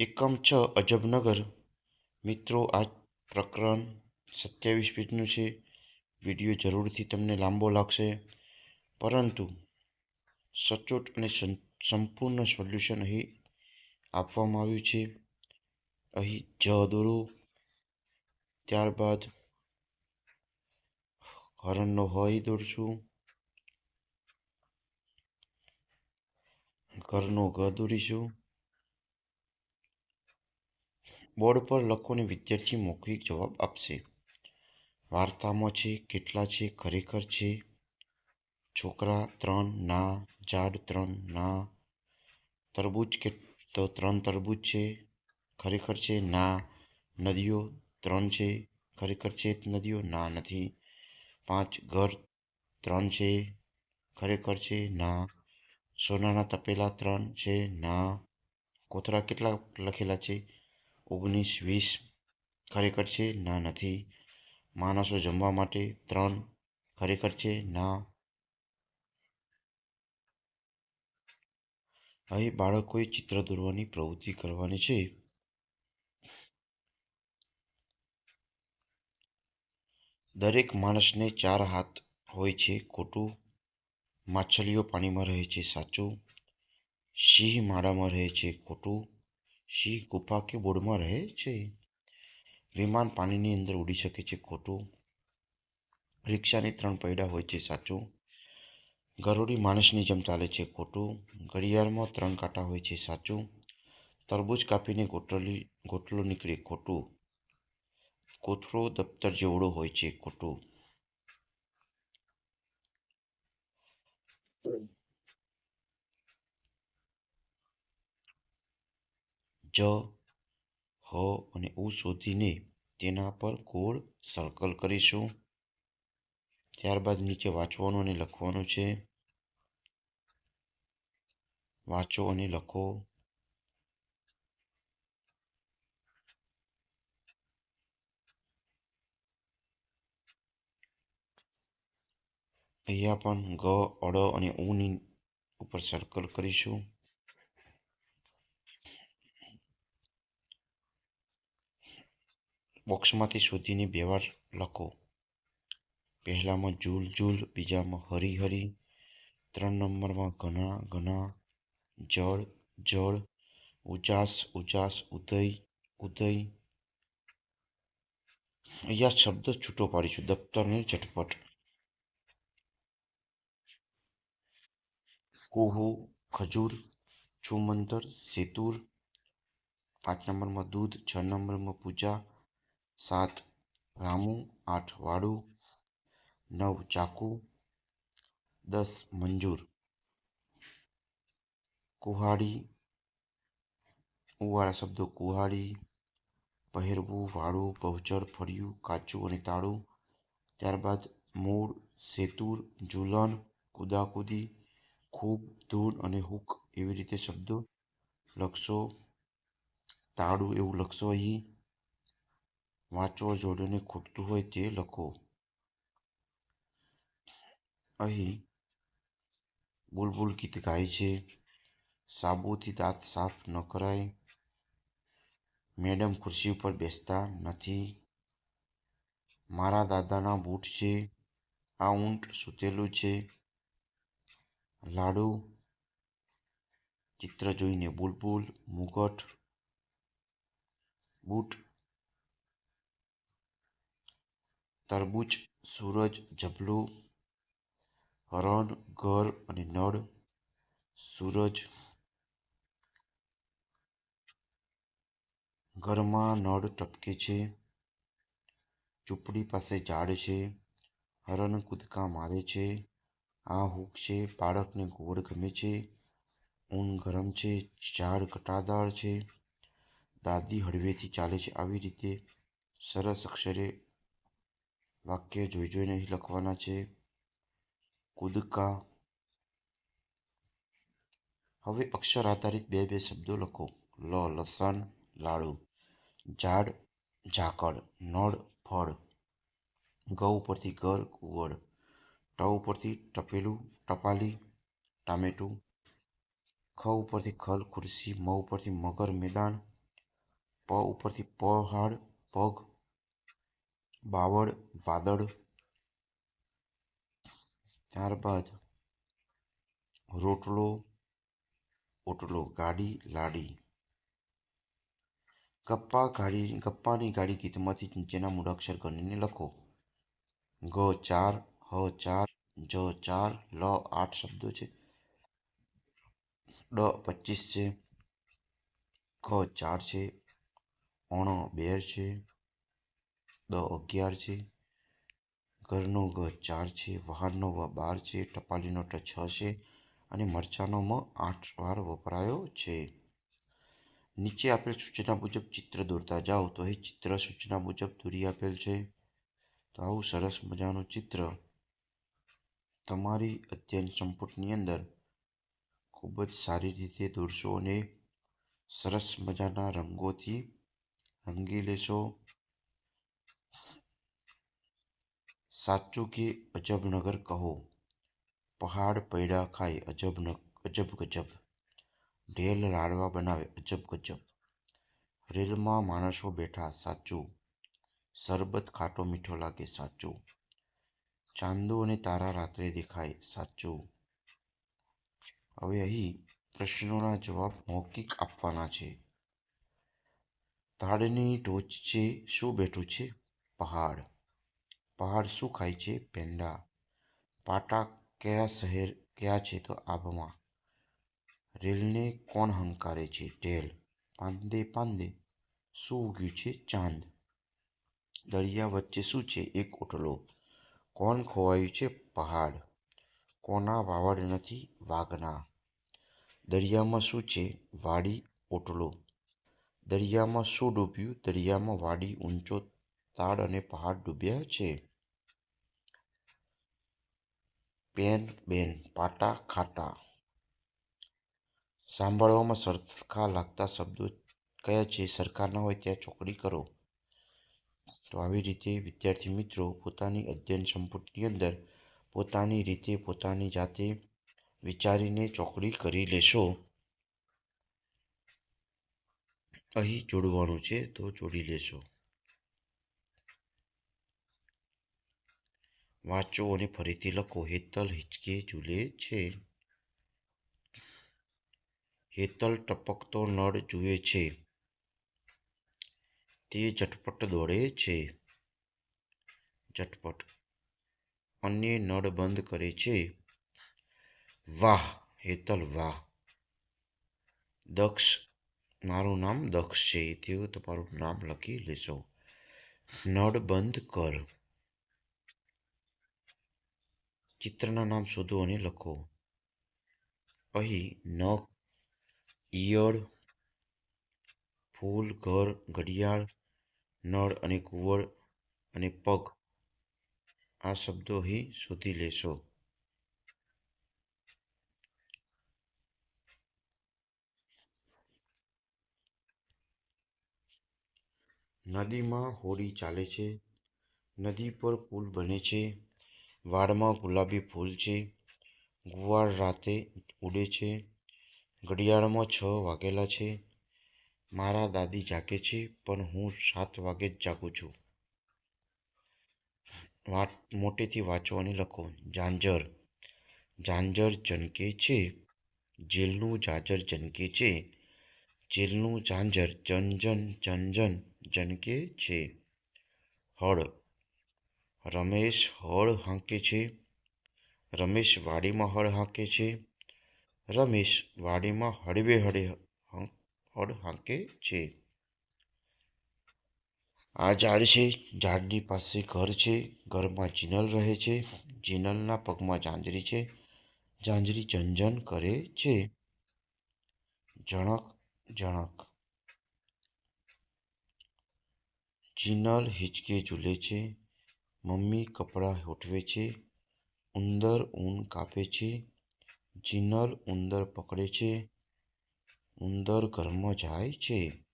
એકમ છ અજબનગર. મિત્રો, આ પ્રકરણ સત્યાવીસ પેજનું છે. વીડિયો જરૂરથી તમને લાંબો લાગશે. પરંતુ સચોટ અને સંપૂર્ણ સોલ્યુશન અહીં આપવામાં આવ્યું છે. અહીં જ દોરો ત્યારબાદ હરણનો હોય દોરશું. ઘરનો ઘ દોરીશું. બોર્ડ પર લખો અને વિદ્યાર્થી મૌખિક જવાબ આપશે. વાર્તામાં છે, કેટલા છે, ખરેખર છે? છોકરા ત્રણ, ના. ઝાડ ત્રણ, ના. તરબૂચ કે, તો ત્રણ તરબૂચ છે, ખરેખર છે, ના. નદીઓ ત્રણ છે, ખરેખર છે, નદીઓ, ના નથી. પાંચ, ઘર ત્રણ છે, ખરેખર છે, ના. સોનાના તપેલા ત્રણ છે, ના. કોથળા કેટલા લખેલા છે? ઓગણીસ વીસ ખરેખર છે? ના, નથી. માણસો જમવા માટે ત્રણ ખરેખર છે? ના. અહીં બાળકોએ ચિત્ર દોરવાની પ્રવૃત્તિ કરવાની છે. દરેક માણસને ચાર હાથ હોય છે. ખોટું માછલીઓ પાણીમાં રહે છે સાચું. સિંહ માળામાં રહે છે ખોટું. સિંહ ગુફા કે બોર્ડમાં રહે છે? વિમાન પાણીની અંદર ઉડી શકે છે ખોટું. રિક્ષાની ત્રણ પૈડા હોય છે સાચું. ગરોડી માણસની જેમ ચાલે છે ખોટું. ઘડિયાળમાં ત્રણ કાંટા હોય છે સાચું. તરબૂચ કાપીને ગોટલી ગોટલો નીકળે ખોટું. કોથળો, દફતર જેવડો હોય છે ખોટું. જ, હ અને ઉ શોધીને તેના પર ગોળ સર્કલ કરીશું. ત્યારબાદ નીચે વાંચવાનું અને લખવાનું છે. વાંચો અને લખો. અહીંયા પણ ગ, અડ અને ઉની ઉપર સર્કલ કરીશું. બોક્સમાંથી શોધીને બે વાર લખો. પહેલામાં જૂલ જૂલ, બીજામાં હરી હરી, ત્રણ નંબરમાં ઘણા ઘણા, જળ જળ, ઉજાસ ઉજાસ, ઉદય ઉદય. અહીંયા શબ્દ છૂટો પાડીશું, દફતરને ઝટપટ. કુહુ, ખજૂર, છુમંતર, સેતુર. પાંચ નંબરમાં દૂધ, છ નંબરમાં પૂજા. સાત રામુ, આઠ વાડુ નવ ચાકુ, દસ મંજૂર. કુહાડી, ઉવાળા શબ્દો કુહાડી, પહેરવું વાળું પહોચર ફળિયું, કાચું અને તાળું. ત્યારબાદ મૂળ, સેતુર, ઝૂલન, કુદાકુદી, ખૂબ, ધૂન અને હુક એવી રીતે શબ્દો લખશો. તાળું એવું લખશો અહીં. વાંચો જોડીને ખૂટતું હોય તે લખો. અહીં બુલબુલ ગીત ગાય છે. સાબુથી દાંત સાફ ન કરાય. મેડમ ખુરશી ઉપર બેસતા નથી. મારા દાદાના બૂટ છે. આ ઊંટ સૂતેલું છે. લાડુ, ચિત્ર જોઈને બુલબુલ, મુગટ, બૂટ તરબૂચ, સૂરજ જબલું હરણ, ઘર અને નળ, સૂરજ, ઘરમાં નળ ટપકે છે, ઝૂંપડી પાસે ઝાડ છે, હરણ કૂદકા મારે છે, આ હુક છે, બાળકને ગોળ ગમે છે, ઊન ગરમ છે, ઝાડ ઘટાદાર છે, દાદી હળવેથી ચાલે છે. આવી રીતે સરસ અક્ષરે વાક્ય જોઈ જોઈને લખવાના છે. કૂદકા. હવે અક્ષર આધારિત બે બે શબ્દો લખો. લ, લસણ, લાડુ. ઝાડ, ઝાકળ. નળ, ફળ. ગ ઉપરથી ઘર કુવડ ટ ઉપરથી ટપેલું, ટપાલી. ટામેટું. ખ ઉપરથી ખલ, ખુરશી. મ ઉપરથી મગર, મેદાન. પ ઉપરથી પહાડ, પગ. બાવળ, વાદળ, ત્યારબાદ રોટલો, ઓટલો, ગાડી, લાડી. ગપ્પા ગાડી, ગપ્પાની ગાડી ગીતમાંથી નીચેના મૂળાક્ષર ગણીને લખો. ગ ચાર, હ ચાર, જ ચાર, લ આઠ શબ્દો છે. ડ પચીસ છે. ક ચાર છે. અણ બેર છે. દ અગિયાર છે, ઘરનો ગ ચાર છે, વાહનનો વ બાર છે, ટપાલીનો ટ છ છે અને મરચાનો મ આઠ વાર વપરાયો છે. નીચે આપેલ સૂચના મુજબ ચિત્ર દોરતા જાઓ તો અહીં ચિત્ર સૂચના મુજબ દોરી આપેલ છે. તો આવું સરસ મજાનું ચિત્ર તમારી અધ્યયન સંપુટની અંદર ખૂબ જ સારી રીતે દોરશો અને સરસ મજાના રંગોથી રંગી લેશો. સાચું કે અજબનગર કહો? પહાડ પૈડા ખાય અજબ અજબ ગજબ. ઢેલ લાડવા બનાવે અજબ ગજબ. રેલમાં માણસો બેઠા સાચું. શરબત ખાટો મીઠો લાગે સાચું. ચાંદો અને તારા રાત્રે દેખાય સાચું. હવે અહીં પ્રશ્નોના જવાબ મૌખિક આપવાના છે. તાડની છે, શું બેઠું છે? પહાડ. પહાડ શું ખાય છે? પેંડા. પાટા કયા શહેર, કયા છે તો આબમાં રેલને કોણ હંકારે છે? ઢેલ પાંદે પાંદે શું ઉગ્યું છે? ચાંદ. દરિયા વચ્ચે શું છે? એક ઓટલો. કોણ ખોવાયું છે? પહાડ. કોના વાવડ નથી? વાઘના. દરિયામાં શું છે? વાડી, ઓટલો. દરિયામાં શું ડૂબ્યું? દરિયામાં વાડી, ઊંચો, તાડ અને પહાડ ડૂબ્યા છે. પેન, બેન, પાટા, ખાટા. સાંભળવામાં સરખા લાગતા શબ્દો કયા છે સરખા ન હોય ત્યાં ચોકડી કરો. તો આવી રીતે વિદ્યાર્થી મિત્રો પોતાની અધ્યયન સંપુટની અંદર પોતાની રીતે પોતાની જાતે વિચારીને ચોકડી કરી લેશો. અહીં જોડવાનું છે તો જોડી લેશો. વાંચો અને ફરીથી લખો. હેતલ હિચકે ઝૂલે છે. હેતલ ટપકતો નળ જુએ છે. તે ઝટપટ દોડે છે. ઝટપટ. અન્ય નળ બંધ કરે છે. વાહ, હેતલ, વાહ. દક્ષ. મારું નામ દક્ષ છે. તેવું તમારું નામ લખી લેશો. નળ બંધ કર. ચિત્રના નામ શોધો અને લખો. અહીં નખ, ઈયળ, ફૂલ, ઘર, ઘડિયાળ, નળ અને કુંવળ અને પગ. આ શબ્દો અહીં શોધી લેશો. નદીમાં હોડી ચાલે છે. નદી પર પુલ બને છે. વાડમાં ગુલાબી ફૂલ છે ગુવાળ રાતે ઉડે છે, ઘડિયાળમાં છ વાગેલા છે, મારા દાદી જાગે છે, પણ હું સાત વાગે જ જાગું છું. વાત મોટેથી વાંચો અને લખો. ઝાંઝર. ઝાંઝર જનકે છે, જેલનું ઝાંઝર જનકે છે, જેલનું ઝાંઝર જનજન જનજન જનકે છે. હળ. રમેશ હળ હાંકે છે. રમેશ વાડીમાં હળ હાંકે છે. રમેશ વાડીમાં હળવે હળે હળ હાંકે છે. આ ઝાડ છે. ઝાડની પાસે ઘર છે. ઘરમાં જીનલ રહે છે. જીનલના પગમાં ઝાંઝરી છે. ઝાંઝરી ઝંઝન કરે છે. જણક જણક. જીનલ હિંચકે ઝૂલે છે. મમ્મી કપડાં હોઠવે છે, ઉંદર ઊન કાપે છે, જીનલ ઉંદર પકડે છે, ઉંદર ઘરમાં જાય છે.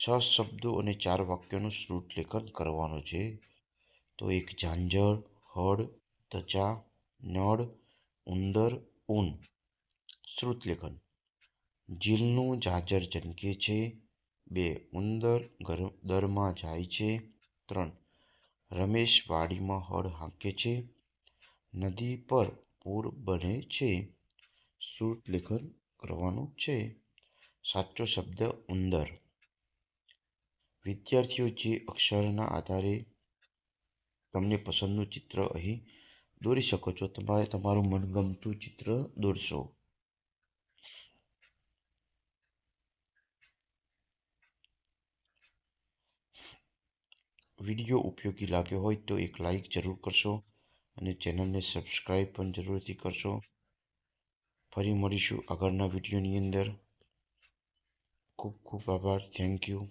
છ શબ્દો અને ચાર વાક્યોનું શ્રુત લેખન કરવાનું છે. તો એક ઝાંઝર, હળ, ત્વચા, નળ, ઉંદર, ઊન. શ્રુત લેખન. જીલનું ઝાંઝર જનકે છે, બે ઉંદર ઘર દરમાં જાય છે ત્રણ. રમેશ વાડીમાં હળ હાંકે છે. નદી પર પૂર બને છે. શુદ્ધલેખન કરવાનું છે. સાચો શબ્દ ઉંદર. વિદ્યાર્થીઓ જે અક્ષરના આધારે તમને પસંદનું ચિત્ર અહીં દોરી શકો છો. તમારે તમારું મનગમતું ચિત્ર દોરશો. વીડિયો ઉપયોગી લાગ્યો હોય તો એક લાઈક જરૂર કરશો અને ચેનલને સબસ્ક્રાઈબ પણ જરૂરથી કરશો. ફરી મળીશું આગળના વિડીયોની અંદર. ખૂબ ખૂબ આભાર. Thank you.